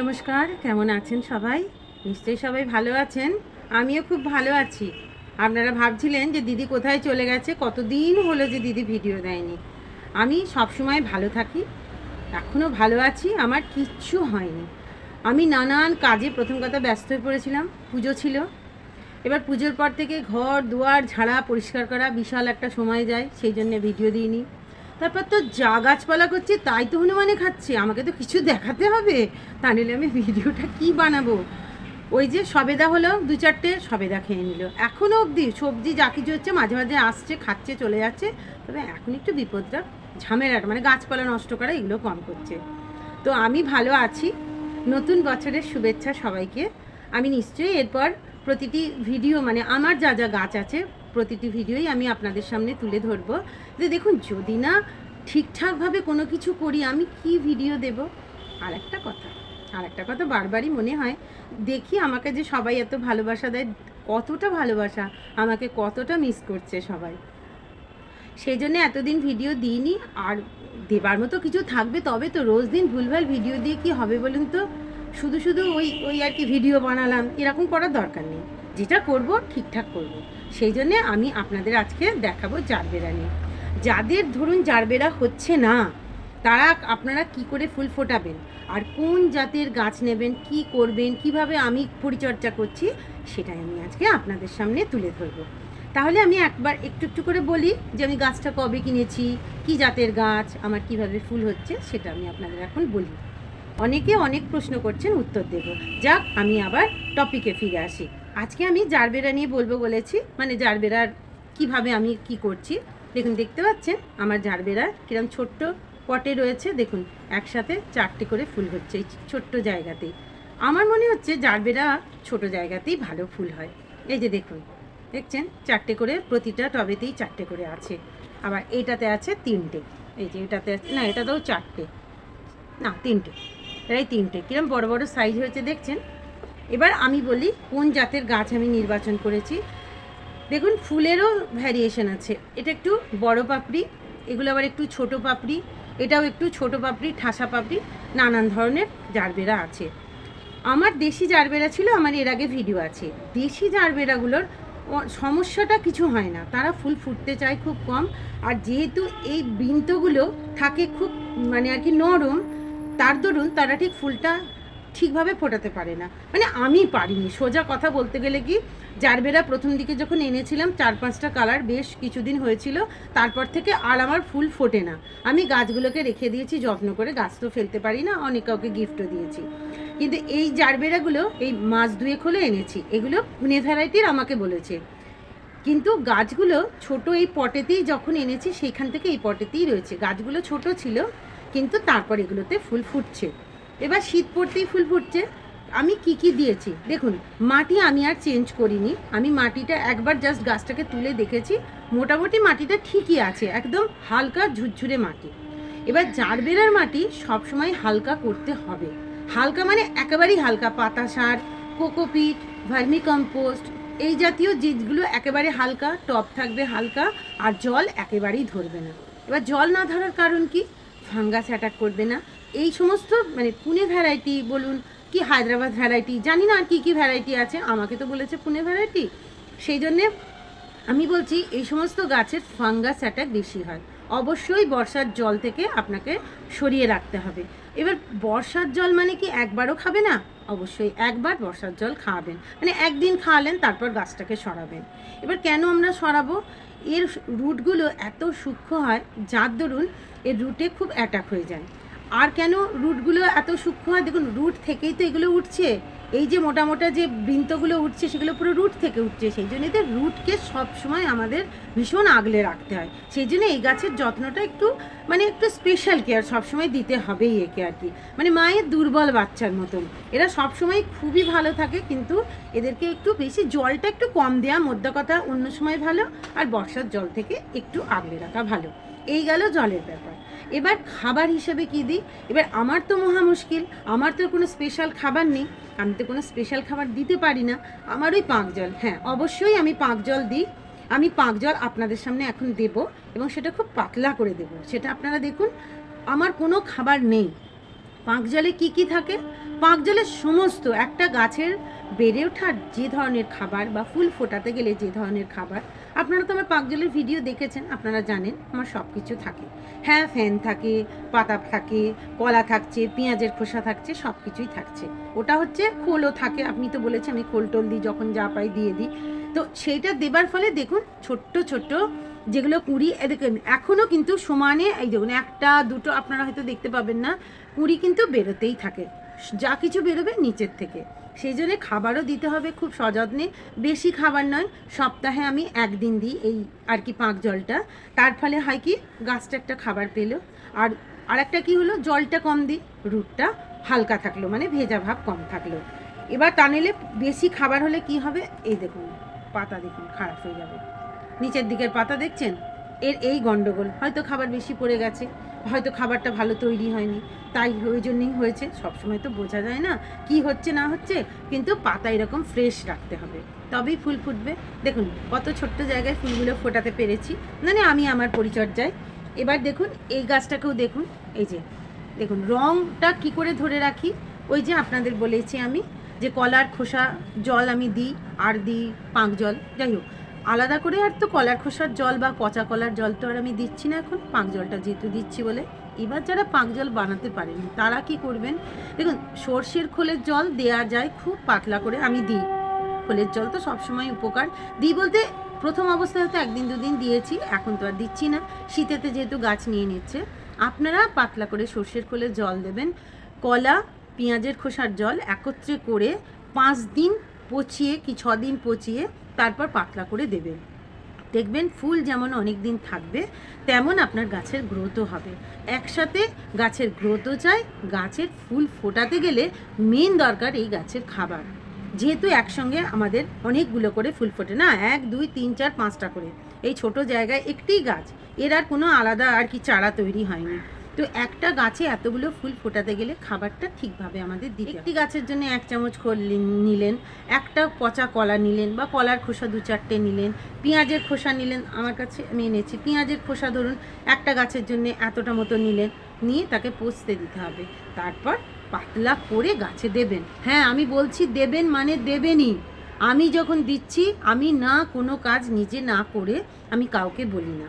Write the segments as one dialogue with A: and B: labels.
A: নমস্কার, কেমন আছেন সবাই? নিশ্চয়ই সবাই ভালো আছেন। আমিও খুব ভালো আছি। আপনারা ভাবছিলেন যে দিদি কোথায় চলে গেছে? কতদিন হলো যে দিদি ভিডিও দেয়নি। আমি সবসময় ভালো থাকি এখনও ভালো আছি, আমার কিচ্ছু হয়নি। আমি নানান কাজে প্রথম কথা ব্যস্ত হয়ে পড়েছিলাম, পুজো ছিল। এবার পুজোর পর থেকে ঘর, দুয়ার, ঝাড়া, পরিষ্কার করা বিশাল একটা সময় যায়, সেই জন্য ভিডিও দিইনি। তারপর তো যা গাছপালা করছে, তাই তো হনুমানে খাচ্ছে। আমাকে তো কিছু দেখাতে হবে। তা নিলে আমি ভিডিওটা কি বানাবো? ওই যে সবেদা হলো, দু চারটে সবেদা খেয়ে নিল। এখনও অবধি সবজি যা কিছু হচ্ছে মাঝে মাঝে আসছে, খাচ্ছে, চলে যাচ্ছে। তবে এখন একটু বিপদটা, ঝামেলাটা মানে গাছপালা নষ্ট করা, এগুলো কম করছে। তো আমি ভালো আছি। নতুন বছরের শুভেচ্ছা সবাইকে। আমি নিশ্চয়ই এরপর প্রতিটি ভিডিও মানে আমার যা যা গাছ আছে প্রতিটি ভিডিওই আমি আপনাদের সামনে তুলে ধরবো যে দেখুন, যদি না ঠিকঠাকভাবে কোনো কিছু করি, আমি কি ভিডিও দেব? আর একটা কথা আর একটা কথা বারবারই মনে হয়, দেখি আমাকে যে সবাই এত ভালোবাসা দেয়, কতটা ভালোবাসা আমাকে কতটা মিস করছে সবাই। সেই জন্য এতদিন ভিডিও দিইনি, আর দেবার মতো কিছু থাকবে, তবে তো রোজ দিন ভুলভাল ভিডিও দিয়ে কি হবে বলুন তো? শুধু শুধু ওই ওই আর কি ভিডিও বানালাম, এরকম করার দরকার নেই। যেটা করব, ঠিকঠাক করব। সেই জন্যে আমি আপনাদের আজকে দেখাবো জারবেরা নিয়ে। যাদের ধরুন জারবেরা হচ্ছে না, তারা আপনারা কি করে ফুল ফোটাবেন? আর কোন জাতের গাছ নেবেন, কি করবেন, কীভাবে আমি পরিচর্যা করছি, সেটাই আমি আজকে আপনাদের সামনে তুলে ধরবো। তাহলে আমি একবার একটু একটু করে বলি যে আমি গাছটা কবে কিনেছি, কি জাতের গাছ, আমার কীভাবে ফুল হচ্ছে, সেটা আমি আপনাদের এখন বলি। অনেকে অনেক প্রশ্ন করছেন, উত্তর দেব। যাক, আমি আবার টপিকে ফিরে আসি। আজকে আমি জারবেরা নিয়ে বলব বলেছি মানে জারবেরার কীভাবে আমি কি করছি। দেখুন, দেখতে পাচ্ছেন, আমার জারবেরা কিরম ছোট্ট পটে রয়েছে। দেখুন, একসাথে চারটে করে ফুল হচ্ছে এই ছোট্ট জায়গাতেই। আমার মনে হচ্ছে জারবেরা ছোট জায়গাতেই ভালো ফুল হয়। এই যে দেখুন, দেখছেন? চারটে করে, প্রতিটা টবেতেই চারটে করে আছে। আবার এটাতে আছে তিনটে। এই যে এটাতে আছে, না, এটাতেও চারটে। না, তিনটে। প্রায় তিনটে। কিরম বড় বড় সাইজ হয়েছে, দেখছেন? এবার আমি বলি কোন জাতের গাছ আমি নির্বাচন করেছি। দেখুন, ফুলেরও ভ্যারিয়েশন আছে। এটা একটু বড় পাপড়ি, এগুলো আবার একটু ছোট পাপড়ি, এটাও একটু ছোট পাপড়ি, ঠাসা পাপড়ি, নানান ধরনের জারবেরা আছে। আমার দেশি জারবেরা ছিল, আমার এর আগে ভিডিও আছে। দেশি জারবেরাগুলোর সমস্যাটা কিছু হয় না। তারা ফুল ফুটতে চায় খুব কম। আর যেহেতু এই বৃন্তগুলো থাকে খুব মানে আর কি নরম, তার দরুন তারা ঠিক ফুলটা ঠিকভাবে ফোটাতে পারে না। মানে আমি পারিনি। সোজা কথা বলতে গেলে কি, জারবেরা প্রথম দিকে যখন এনেছিলাম, চার পাঁচটা কালার বেশ কিছুদিন হয়েছিল, তারপর থেকে আর আমার ফুল ফোটে না। আমি গাছগুলোকে রেখে দিয়েছি, যত্ন করে গাছ তো ফেলতে পারি না, অনেক কাউকে গিফটও দিয়েছি। কিন্তু এই জারবেরাগুলো, এই মাস দুয়েক হলে এনেছি, এগুলো পুনে ভ্যারাইটির আমাকে বলেছে। কিন্তু গাছগুলো ছোট এই পটেতেই যখন এনেছি, সেইখান থেকে এই পটেতেই রয়েছে। গাছগুলো ছোট ছিল, কিন্তু তারপর এগুলোতে ফুল ফুটছে। এবার শীত পড়তেই ফুল ফুটছে। আমি কি কি দিয়েছি? দেখুন, মাটি আমি আর চেঞ্জ করিনি। আমি মাটিটা একবার জাস্ট গাছটাকে তুলে দেখেছি। মোটামুটি মাটিটা ঠিকই আছে, একদম হালকা ঝুরঝুরে মাটি। এবার জারবেরার মাটি সবসময় হালকা করতে হবে। হালকা মানে একেবারেই হালকা, পাতা সার কোকোপিট ভার্মি কম্পোস্ট, এই জাতীয় জিনিসগুলো একেবারে হালকা টপ থাকবে হালকা, আর জল একেবারেই ধরবে না। এবার জল না ধরার কারণ কি? ফাঙ্গাস অ্যাটাক করবে না। এই সমস্ত মানে পুনে ভ্যারাইটি বলুন কি হায়দ্রাবাদ ভ্যারাইটি জানি না আর কী কী ভ্যারাইটি আছে, আমাকে তো বলেছে পুনে ভ্যারাইটি সেই জন্যে আমি বলছি, এই সমস্ত গাছের ফাঙ্গাস অ্যাটাক বেশি হয়। অবশ্যই বর্ষার জল থেকে আপনাকে সরিয়ে রাখতে হবে। এবার বর্ষার জল মানে কি একবারও খাবে না? অবশ্যই একবার বর্ষার জল খাওয়াবেন মানে একদিন খাওয়ালেন, তারপর গাছটাকে সরাবেন। এবার কেন আমরা সরাবো? এর রুটগুলো এত সূক্ষ্ম হয়, যার দরুন এর রুটে খুব অ্যাটাক হয়ে যায়। আর কেন রুটগুলো এত সূক্ষ্ম হয়? দেখুন রুট থেকেই তো এগুলো উঠছে। এই যে মোটা মোটা যে বৃন্তগুলো উঠছে, সেগুলো পুরো রুট থেকে উঠছে। সেই জন্য এদের রুটকে সবসময় আমাদের ভীষণ আগলে রাখতে হয়। সেই জন্য এই গাছের যত্নটা একটু মানে একটু স্পেশাল কেয়ার সবসময় দিতে হবেই একে আর কি। মানে মায়ের দুর্বল বাচ্চার মতন। এরা সবসময় খুবই ভালো থাকে, কিন্তু এদেরকে একটু বেশি জলটা একটু কম দেওয়া মধ্যে কথা অন্য সময় ভালো, আর বর্ষার জল থেকে একটু আগলে রাখা ভালো। এই গেল জলের ব্যাপার। এবার খাবার হিসেবে কি দিই? এবার আমার তো মহা মুশকিল, আমার তো কোনো স্পেশাল খাবার নেই। আমি তো কোনো স্পেশাল খাবার দিতে পারি না। আমার ওই পাঁক জল হ্যাঁ অবশ্যই আমি পাঁক জল দিই। আমি পাঁক জল আপনাদের সামনে এখন দেব এবং সেটা খুব পাতলা করে দেব। সেটা আপনারা দেখুন, আমার কোনো খাবার নেই। পাঁক জলে কী কী থাকে? পাঁক জলের সমস্ত একটা গাছের বেড়ে ওঠার যে ধরনের খাবার বা ফুল ফোটাতে গেলে যে ধরনের খাবার, আপনারা তো আমার পাঁক জলের ভিডিও দেখেছেন, আপনারা জানেন, আমার সব কিছু থাকে। হ্যাঁ ফ্যান থাকে, পাতা থাকে, কলা থাকছে, পেঁয়াজের খোসা থাকছে সব কিছুই থাকছে। ওটা হচ্ছে খোলও থাকে, আপনি তো বলেছেন আমি খোল টোল দিই, যখন যা পাই দিয়ে দিই। তো সেইটা দেবার ফলে দেখুন, ছোট্ট ছোট্ট যেগুলো কুড়ি দেখুন এখনও কিন্তু সমানে, এই দেখুন, একটা, দুটো, আপনারা হয়তো দেখতে পাবেন না, কুড়ি কিন্তু বেরোতেই থাকে। যা কিছু বেরোবে নিচের থেকে। সেই জন্যে খাবারও দিতে হবে খুব সযত্নে। বেশি খাবার নয়, সপ্তাহে আমি একদিন দিই এই আর কি পাঁক জলটা। তার ফলে হয় কি, গাছটা একটা খাবার পেল। আর আরেকটা কি হলো, জলটা কম দিই, রুটটা হালকা থাকল মানে ভেজা ভাব কম থাকল। এবার তা নিলে বেশি খাবার হলে কি হবে, এই দেখুন, পাতা দেখুন, খারাপ হয়ে যাবে। নিচের দিকের পাতা দেখছেন? এর এই গন্ডগোল, হয়তো খাবার বেশি পড়ে গেছে। হয়তো খাবারটা ভালো তৈরি হয়নি। তাই ওই জন্যই হয়েছে। সবসময় তো বোঝা যায় না কি হচ্ছে, না হচ্ছে, কিন্তু পাতা এরকম ফ্রেশ রাখতে হবে। তবেই ফুল ফুটবে। দেখুন, কত ছোট্ট জায়গায় ফুলগুলো ফোটাতে পেরেছি। মানে আমি আমার পরিচর্যায়। এবার দেখুন, এই গাছটাকেও দেখুন। এই যে, দেখুন, রংটা কি করে ধরে রাখি? ওই যে আপনাদের বলেছি আমি যে কলার খোসা জল আমি দিই, আর দিই পাঁক জল। যাই হোক আলাদা করে আর তো কলার খোসার জল বা পচা কলার জল তো আর আমি দিচ্ছি না এখন, পাঁক জলটা যেহেতু দিচ্ছি বলে। এবার যারা পাঁক জল বানাতে পারেনি, তারা কি করবেন? দেখুন, সর্ষের খোলের জল দেয়া যায় খুব পাতলা করে, আমি দিই। খোলের জল তো সবসময় উপকার। দিই বলতে প্রথম অবস্থায় হয়তো একদিন দুদিন দিয়েছি, এখন তো আর দিচ্ছি না। শীতেতে যেহেতু গাছ নিয়ে নিচ্ছে, আপনারা পাতলা করে সর্ষের খোলের জল দেবেন। কলা, পেঁয়াজের খোসার জল একত্রে করে পাঁচ দিন পচিয়ে কি ছ দিন পচিয়ে তারপর পাতলা করে দেবেন। দেখবেন ফুল যেমন অনেক দিন থাকবে, তেমন আপনার গাছের গ্রোথও হবে। একসাথে গাছের গ্রোথও চাই, গাছের ফুল ফোটাতে গেলে মেন দরকার এই গাছের খাবার। যেহেতু একসঙ্গে আমাদের অনেকগুলো করে ফুল ফোটে না, এক, দুই, তিন, চার, পাঁচটা করে। এই ছোট জায়গায় একটি গাছ, এর আর কোনো আলাদা আর কি চারা তৈরি হয়নি। তো একটা গাছে এতগুলো ফুল ফোটাতে গেলে খাবারটা ঠিকভাবে আমাদের দিতে একটি গাছের জন্য এক চামচ খোল নিলেন একটা পচা কলা নিলেন বা কলার খোসা দু চারটে নিলেন পেঁয়াজের খোসা নিলেন আমার কাছে আমি এনেছি পেঁয়াজের খোসা ধরুন একটা গাছের জন্য এতটা মতো নিলেন নিয়ে তাকে পচতে দিতে হবে। তারপর পাতলা করে গাছে দেবেন। হ্যাঁ আমি বলছি দেবেন মানে দেবেনই। আমি যখন দিচ্ছি আমি না কোনো কাজ নিজে না করে আমি কাউকে বলি না।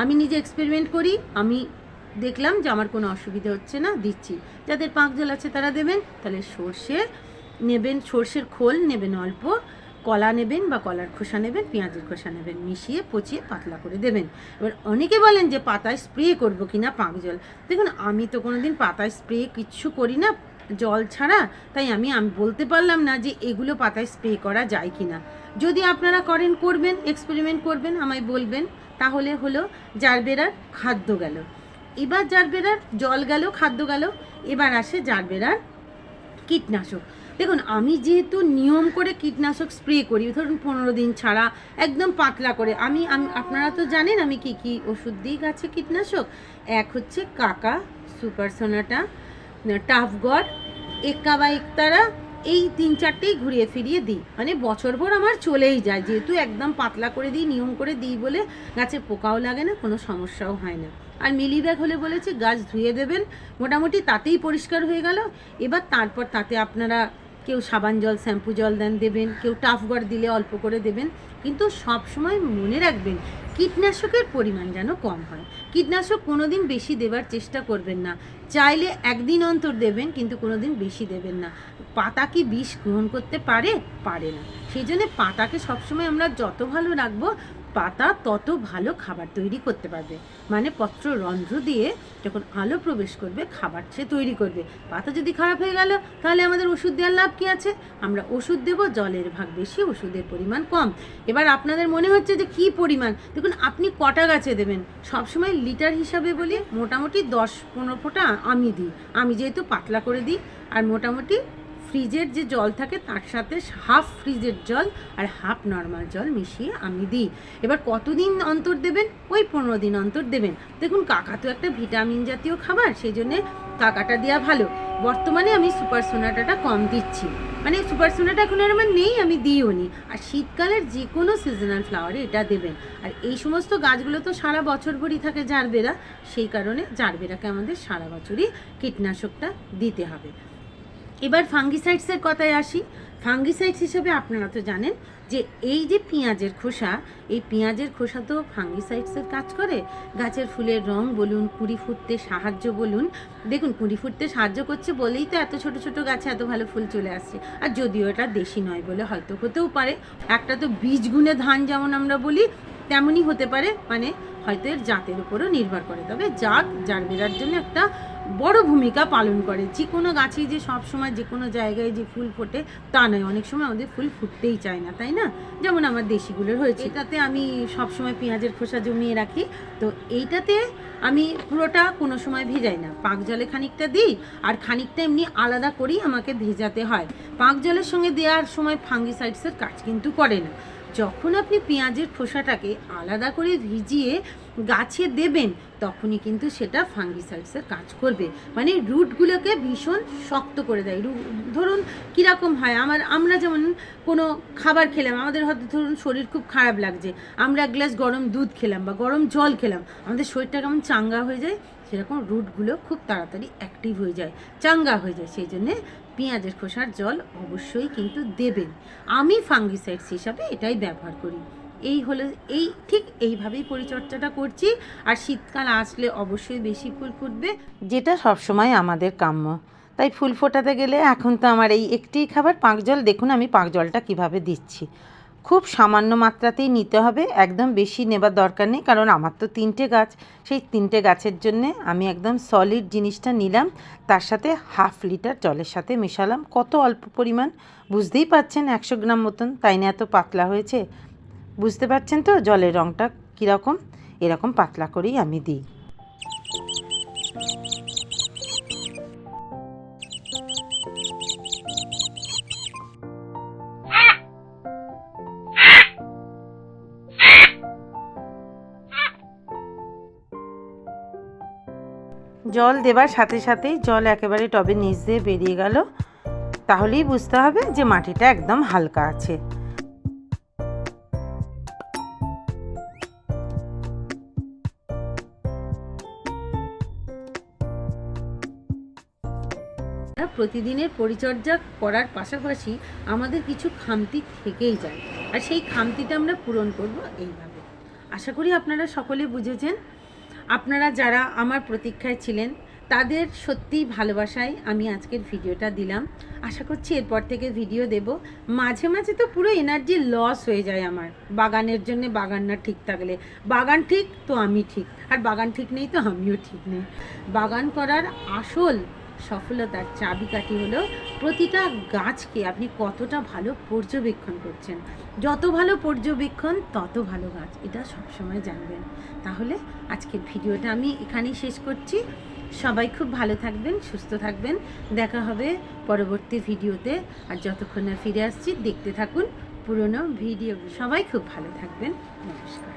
A: আমি নিজে এক্সপেরিমেন্ট করি আমি দেখলাম যে আমার কোনো অসুবিধা হচ্ছে না, দিচ্ছি। যাদের পাঁক জল আছে তারা দেবেন, তাহলে সর্ষে নেবেন, সর্ষের খোল নেবেন অল্প, কলা নেবেন বা কলার খোসা নেবেন, পেঁয়াজের খোসা নেবেন, মিশিয়ে পচিয়ে পাতলা করে দেবেন। এবার অনেকে বলেন যে পাতায় স্প্রে করব কি না পাঁক জল। দেখুন, আমি তো কোনো দিন পাতায় স্প্রে কিচ্ছু করি না, জল ছাড়া, তাই আমি আমি, বলতে পারলাম না যে এগুলো পাতায় স্প্রে করা যায় কি না যদি আপনারা করেন, করবেন এক্সপেরিমেন্ট করবেন, আমায় বলবেন, তাহলে হলো জারবেরার খাদ্য গেল। এবার জারবেরার জল গেল, খাদ্য গেল, এবার আসে জারবেরার কীটনাশক। দেখুন, আমি যেহেতু নিয়ম করে কীটনাশক স্প্রে করি, ধরুন পনেরো দিন ছাড়া, একদম পাতলা করে, আমি আমি, আপনারা তো জানেন আমি কি কি ওষুধ দিই গাছে কীটনাশক? এক হচ্ছে কাকা সুপারসোনাটা টাফগড় এক্কা বা একতারা, এই তিন চারটেই ঘুরিয়ে ফিরিয়ে দিই। মানে বছরভর আমার চলেই যায়, যেহেতু একদম পাতলা করে দিই, নিয়ম করে দিই বলে গাছে পোকাও লাগে না, কোনো সমস্যাও হয় না। আর মিলি ব্যাগ হলে বলেছে, গাছ ধুয়ে দেবেন। মোটামুটি তাতেই পরিষ্কার হয়ে গেল। এবার তারপর তাতে আপনারা কেউ সাবান জল, শ্যাম্পু জল দেন, দেবেন। কেউ টাফগড় দিলে অল্প করে দেবেন। কিন্তু সব সময় মনে রাখবেন, কীটনাশকের পরিমাণ যেন কম হয়। কীটনাশক কোনো দিন বেশি দেবার চেষ্টা করবেন না। চাইলে একদিন অন্তর দেবেন, কিন্তু কোনো দিন বেশি দেবেন না। পাতা কি বিষ গ্রহণ করতে পারে? পারে না। সেই জন্য পাতাকে সবসময় আমরা যত ভালো রাখব পাতা তত ভালো খাবার তৈরি করতে পারবে। মানে পত্র রন্ধ্র দিয়ে যখন আলো প্রবেশ করবে, খাবার সে তৈরি করবে। পাতা যদি খারাপ হয়ে গেল, তাহলে আমাদের ওষুধ দেওয়ার লাভ কী আছে? আমরা ওষুধ দেব, জলের ভাগ বেশি, ওষুধের পরিমাণ কম। এবার আপনাদের মনে হচ্ছে যে কি পরিমাণ? দেখুন, আপনি কটা গাছে দেবেন? সবসময় লিটার হিসাবে বলি, মোটামুটি দশ পনেরো ফোঁটা আমি দিই। আমি যেহেতু পাতলা করে দিই, আর মোটামুটি ফ্রিজের যে জল থাকে, তার সাথে হাফ ফ্রিজের জল আর হাফ নর্মাল জল মিশিয়ে আমি দিই। এবার কতদিন অন্তর দেবেন? ওই পনেরো দিন অন্তর দেবেন। দেখুন, কাকা তো একটা ভিটামিন জাতীয় খাবার সেই জন্যে কাকাটা দেওয়া ভালো। বর্তমানে আমি সুপার সোনাটাটা কম দিচ্ছি। মানে সুপার সোনাটা এখন আর আমার নেই, আমি দিইও নি। আর শীতকালের যে কোনো সিজনাল ফ্লাওয়ারে এটা দেবেন। আর এই সমস্ত গাছগুলো তো সারা বছর ভরই থাকে জারবেরা, সেই কারণে জারবেরাকে আমাদের সারা বছরই কীটনাশকটা দিতে হবে। এবার ফাঙ্গিসাইডসের কথায় আসি। ফাঙ্গিসাইডস হিসেবে আপনারা তো জানেন যে এই যে পেঁয়াজের খোসা, এই পেঁয়াজের খোসা তো ফাঙ্গিসাইডসের কাজ করে। গাছের ফুলের রং বলুন, কুড়ি ফুটতে সাহায্য বলুন। দেখুন, কুড়ি ফুটতে সাহায্য করছে বলেই তো এত ছোট ছোট গাছে এত ভালো ফুল চলে আসছে। আর যদিও এটা দেশি নয় বলে হয়তো হতেও পারে। একটা তো বীজ গুণে ধান যেমন আমরা বলি, তেমনই হতে পারে। মানে হয়তো এর জাতের উপরও নির্ভর করে। তবে জাত জারবেরার জন্য একটা বড় ভূমিকা পালন করে। যে কোনো গাছেই যে সব সময় যে কোনো জায়গায় যে ফুল ফোটে, তা নয়। অনেক সময় আমাদের ফুল ফুটতেই চায় না, তাই না? যেমন আমার দেশিগুলোর হয়েছে। এটাতে আমি সব সময় পেঁয়াজের খোসা জমিয়ে রাখি। তো এইটাতে আমি পুরোটা কোনো সময় ভেজাই না। পাক জলে খানিকটা দিই আর খানিকটা এমনি আলাদা করেই আমাকে ভেজাতে হয়। পাক জলের সঙ্গে দেওয়ার সময় ফাঙ্গিসাইডসের কাজ কিন্তু করে না। যখন আপনি পেঁয়াজের খোসাটাকে আলাদা করে ভিজিয়ে গাছে দেবেন, তখনই কিন্তু সেটা ফাঙ্গিসাইডসের কাজ করবে। মানে রুটগুলোকে ভীষণ শক্ত করে দেয়। ধরুন কীরকম হয়, আমার, আমরা যেমন কোনো খাবার খেলাম, আমাদের হয়তো ধরুন শরীর খুব খারাপ লাগছে, আমরা এক গ্লাস গরম দুধ খেলাম বা গরম জল খেলাম, আমাদের শরীরটা কেমন চাঙ্গা হয়ে যায়, সেরকম রুটগুলো খুব তাড়াতাড়ি অ্যাক্টিভ হয়ে যায়, চাঙ্গা হয়ে যায়, সেই জন্যে পেঁয়াজের খোসার জল অবশ্যই কিন্তু দেবেন। আমি ফাঙ্গিসাইডস হিসাবে এটাই ব্যবহার করি। এই হলো, এই ঠিক এইভাবেই পরিচর্যাটা করছি। আর শীতকাল আসলে অবশ্যই বেশি ফুল ফুটবে। যেটা সবসময় আমাদের কাম্য। তাই ফুল ফোটাতে গেলে এখন তো আমার এই একটি খাবার পাঁক জল দেখুন আমি পাঁক জলটা কীভাবে দিচ্ছি। খুব সামান্য মাত্রাতেই নিতে হবে। একদম বেশি নেবার দরকার নেই, কারণ আমার তো তিনটে গাছ। সেই তিনটে গাছের জন্যে আমি একদম সলিড জিনিসটা নিলাম। তার সাথে হাফ লিটার জলের সাথে মেশালাম। কত অল্প পরিমাণ? বুঝতেই পাচ্ছেন একশো গ্রাম মতন। তাই না এত পাতলা হয়েছে? বুঝতে পারছেন তো জলের রঙটা কীরকম? এরকম পাতলা করেই আমি দিই। জল দেবার সাথে সাথেই জল একেবারে টবে নিচ দিয়ে বেরিয়ে গেল। তাহলেই বুঝতে হবে যে মাটিটা একদম হালকা আছে। প্রতিদিনের পরিচর্যা করার পাশাপাশি আমাদের কিছু খামতি থেকেই যায়। আর সেই খামতিটা আমরা পূরণ করব এইভাবে। আশা করি আপনারা সকলে বুঝেছেন আপনারা যারা আমার প্রতীক্ষায় ছিলেন, তাদের সত্যি ভালোবাসায় আমি আজকের ভিডিওটা দিলাম। আশা করছি এরপর থেকে ভিডিও দেব। মাঝে মাঝে তো পুরো এনার্জি লস হয়ে যায় আমার। বাগানের জন্য বাগান না ঠিক থাকলে। বাগান ঠিক তো আমি ঠিক। আর বাগান ঠিক নেই তো আমিও ঠিক নেই। বাগান করার আসল সফলতার চাবিকাঠি হলো প্রতিটা গাছকে আপনি কতটা ভালো পর্যবেক্ষণ করছেন। যত ভালো পর্যবেক্ষণ, তত ভালো গাছ। এটা সবসময় জানবেন। তাহলে আজকের ভিডিওটা আমি এখানেই শেষ করছি। সবাই খুব ভালো থাকবেন, সুস্থ থাকবেন। দেখা হবে পরবর্তী ভিডিওতে। আর যতক্ষণ না ফিরে আসছি, দেখতে থাকুন পুরনো ভিডিও সবাই খুব ভালো থাকবেন। নমস্কার।